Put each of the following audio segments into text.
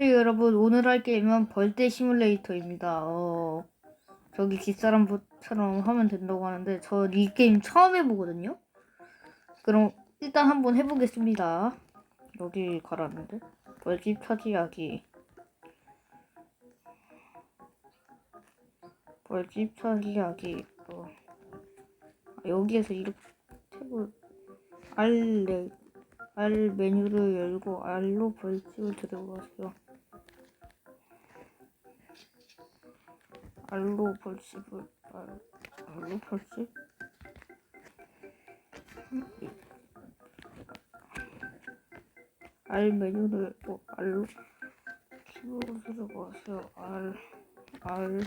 네, 여러분 오늘 할 게임은 벌떼 시뮬레이터입니다. 어, 저기 뒷사람처럼 하면 된다고 하는데 저 이 게임 처음 해보거든요. 그럼 일단 한번 해보겠습니다. 여기 가라는데 벌집 차지하기 벌집 차지하기 어. 아, 여기에서 이렇게 탭을 R R 메뉴를 열고 R로 벌집을 들어가세요. 알로 벌집을 알, 알로 벌집? 알 메뉴를 또 알로 키보드 들어가세요. 알, 알,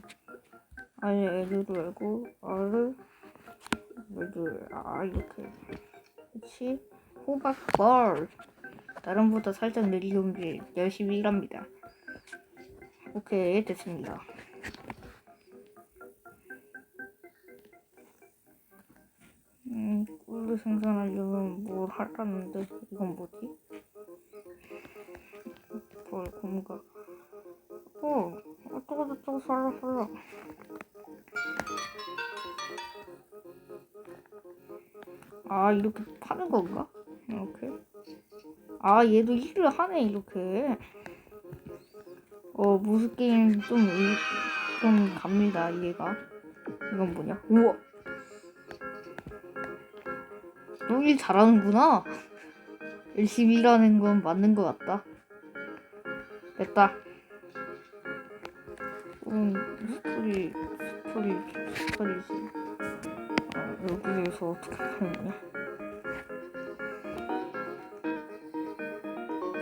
알 메뉴를 열고 알을 메뉴 아 이렇게 그치 호박 벌 다른보다 살짝 느리던 게 열심히 일합니다. 오케이 됐습니다. 음, 꿀을 생산하려면 뭘 하라는데 이건 뭐지? 뭘 공가? 어, 어쩌고 저쩌고 살라 살라. 아 이렇게 파는 건가? 이렇게? 아 얘도 일을 하네 이렇게. 어 무슨 게임 좀, 의- 좀 갑니다 이해가. 이건 뭐냐? 우와. 너일 잘하는구나. 열심히 일하는 건 맞는 것 같다. 됐다. 음, 스토리, 스토리, 스토리지. 아, 여기에서 어떻게 하느냐.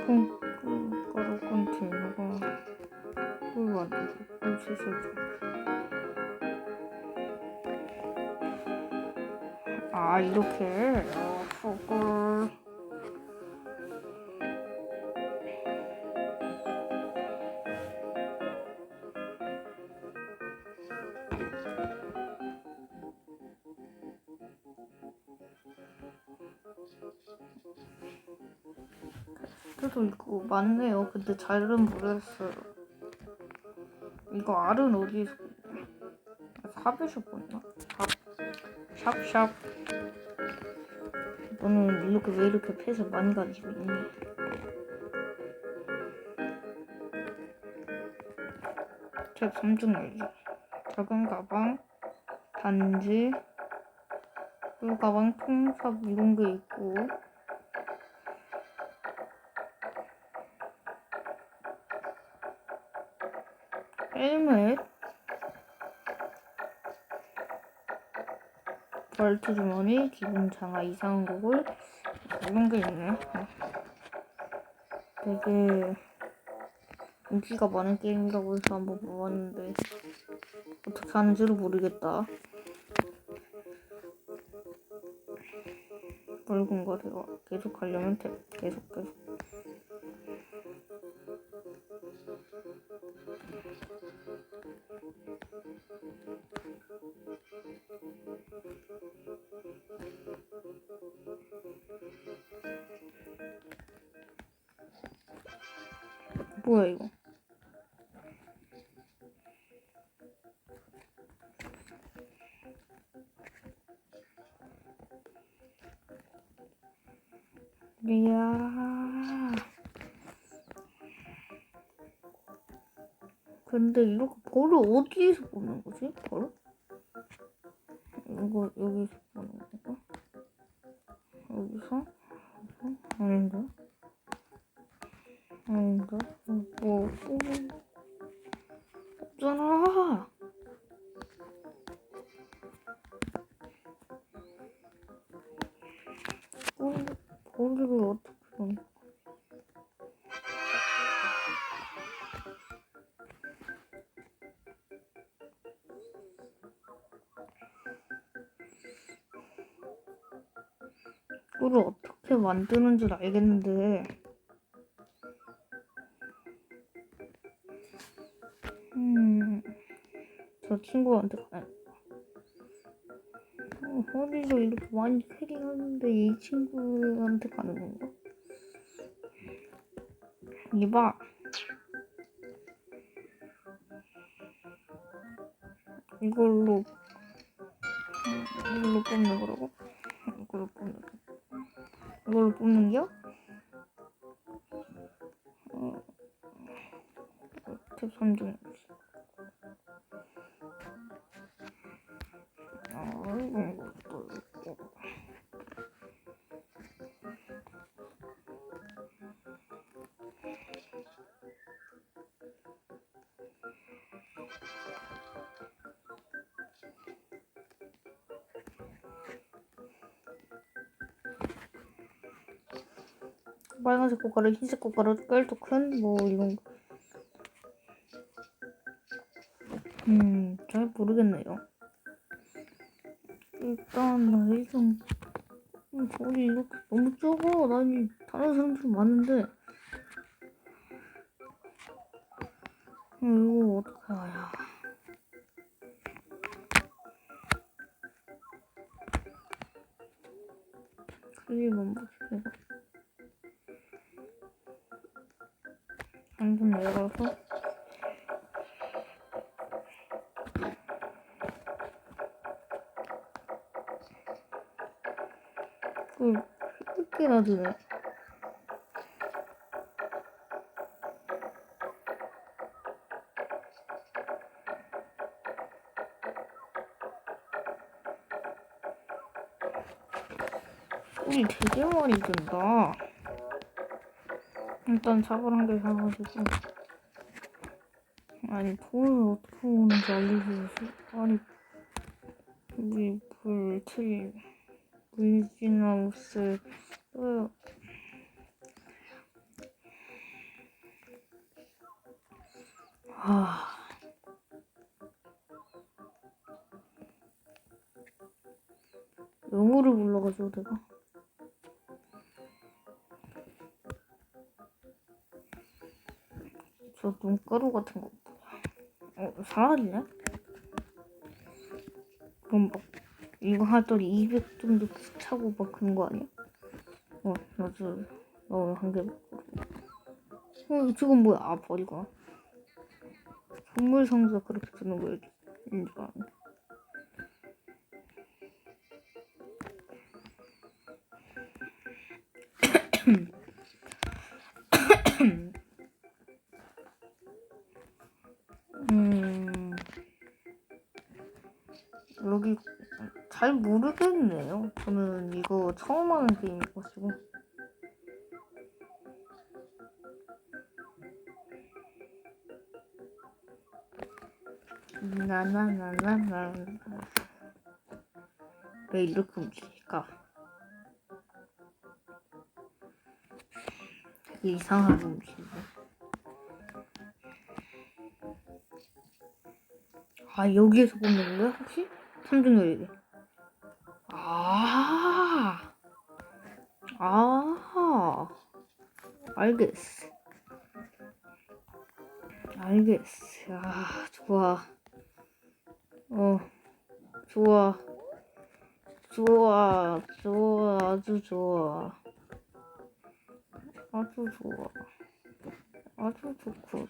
콩, 꿀, 가루 컨테이너가 꿀 만들고, 꿀 씻어줘. 아, 이렇게. 어, 꿀. 그래도 이거 맞네요. 근데 잘은 모르겠어요. 이거 알은 어디에서 샵에서 봤나? 샵, 샵, 샵. 너는 이렇게 왜 이렇게 패서 많이 가지고 있니? 탭 3중 열기. 작은 가방, 단지, 꿀 가방, 통삽 이런 게 있고. 헬멧 벌트 주머니 기본 장화 이상한 곡을 이런 게 있네. 어. 되게 인기가 많은 게임이라고 해서 한번 보았는데 어떻게 하는지를 모르겠다. 붉은 거리가 계속 하려면 탭 계속 계속 뭐야 이거 이야 근데 이렇게 벌을 어디에서 보는 거지? 벌? 이거 여기서? 여기서? 여기서? 아닌가? 이거를 어떻게 만드는 줄 알겠는데 음, 저 친구한테 어, 허리도 이렇게 많이 캐리하는데 이 친구한테 가는 건가? 이봐 이걸로 이걸로 뽑는 거라고? 이걸로 뽑는 이걸로 뽑는 게요? 어, 탭 3종. 아, 이건 빨간색 꽃가루, 흰색 꽃가루, 깔도 큰, 뭐, 이런 거. 음, 잘 모르겠네요. 일단, 나이 좀, 음, 저리 이렇게 너무 적어. 난 다른 사람들 많은데. 음, 이거 어떡하냐. 클립만 보시고. 한번 내려가서. 그 이렇게 놔두네. 꿀이 되게 많이 든다 일단 한개 사가지고 아니 돈을 어떻게 오는지 알려주세요. 아니 우리 불틀 물지나우스 또요 아. 영어를 불러가지고 내가 저 눈가루 같은 거 어, 사라지네? 그럼 막 이거 하더니 200 정도 차고 막 그런 거 아니야? 어, 나도 어, 한개 먹고. 어, 지금 뭐야? 아, 버리고. 선물 상자 그렇게 주는 거인 줄 알았네. 음, 여기 잘 모르겠네요. 저는 이거 처음 하는 게임이가지고. 나나나나나 왜 이렇게 움직일까? 이상하게 움직이네. 아 여기에서 뽑는 거야 혹시? 3등 열기. 아, 아, 알겠어. 알겠어. 아, 좋아. 어, 좋아. 좋아, 좋아, 아주 좋아. 아주 좋아. 아주 좋군.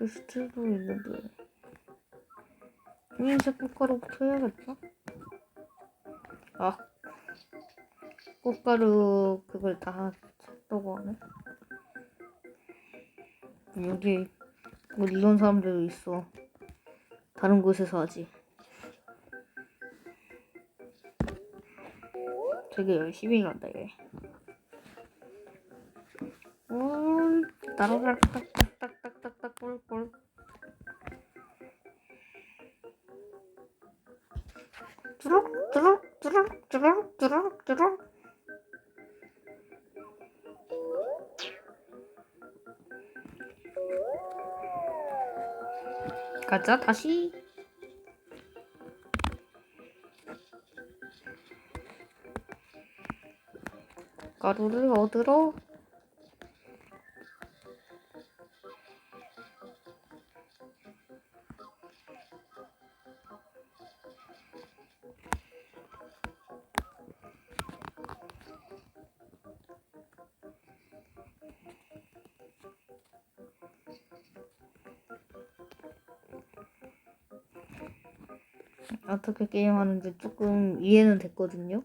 베스트도 있는데. 흰색 꽃가루부터 해야겠다. 아, 꽃가루 그걸 다 샀다고 하네. 여기 뭐 이런 사람들도 있어. 다른 곳에서 하지. 되게 열심히 간다 얘. 음, 따라락 딱딱딱딱딱 꿀꿀. 뚜룩 뚜룩 뚜룩 뚜룩 뚜룩 가자 다시. 가루를 얻으러 어떻게 게임하는지 조금 이해는 됐거든요.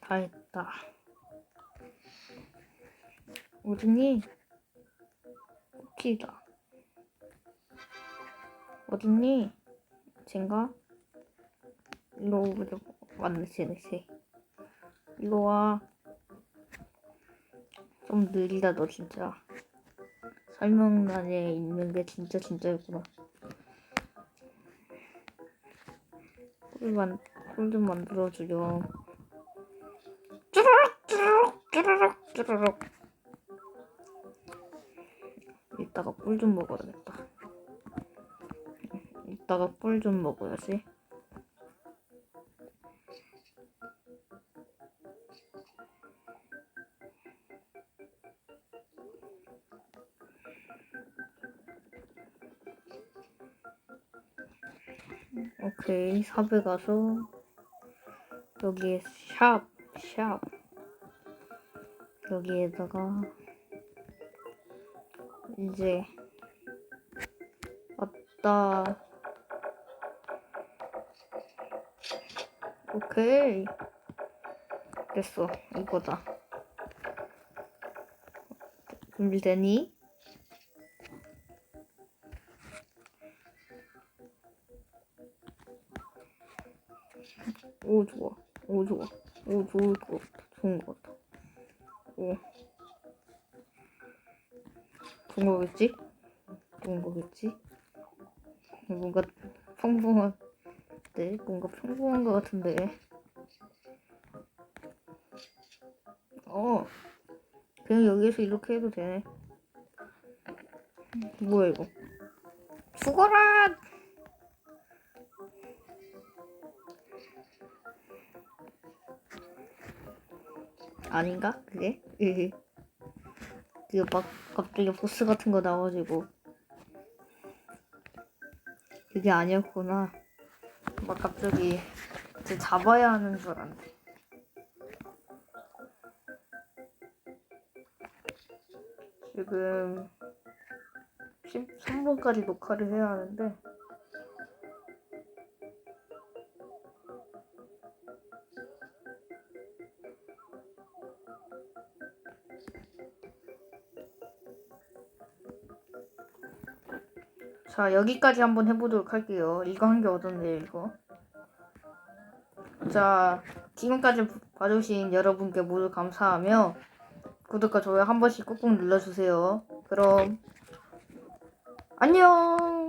다 했다. 어딨니? 쿠키다. 어딨니? 쟤인가? 일로 오자. 맞네, 쟤네, 쟤. 일로 와. 좀 느리다, 너 진짜. 설명란에 있는 게 진짜 진짜였구나. 꿀만 꿀좀 만들어 주렴. 쭈르륵 쭈르륵 쭈르륵 쭈르륵. 이따가 꿀 좀 먹어야겠다. 이따가 꿀 좀 먹어야지. 오케이 샵에 가서 여기에 샵, 샵. 여기에다가 이제 왔다. 오케이. 됐어 이거다. 준비되니? 오 좋아. 오 좋아. 오 좋을 것 같아. 좋은 것 같아. 오. 좋은 거겠지? 좋은 거겠지? 뭔가 평범한 네 뭔가 평범한 것 같은데. 어. 그냥 여기서 이렇게 해도 되네 뭐야 이거? 죽어라 아닌가? 그게? 그게 막 갑자기 보스 같은 거 나와가지고 그게 아니었구나 막 갑자기 이제 잡아야 하는 줄 알았네 지금 13분까지 녹화를 해야 하는데 자 여기까지 한번 해보도록 할게요. 이거 한게 어떤데요 이거. 자 지금까지 봐주신 여러분께 모두 감사하며 구독과 좋아요 한 번씩 꾹꾹 눌러주세요. 그럼 안녕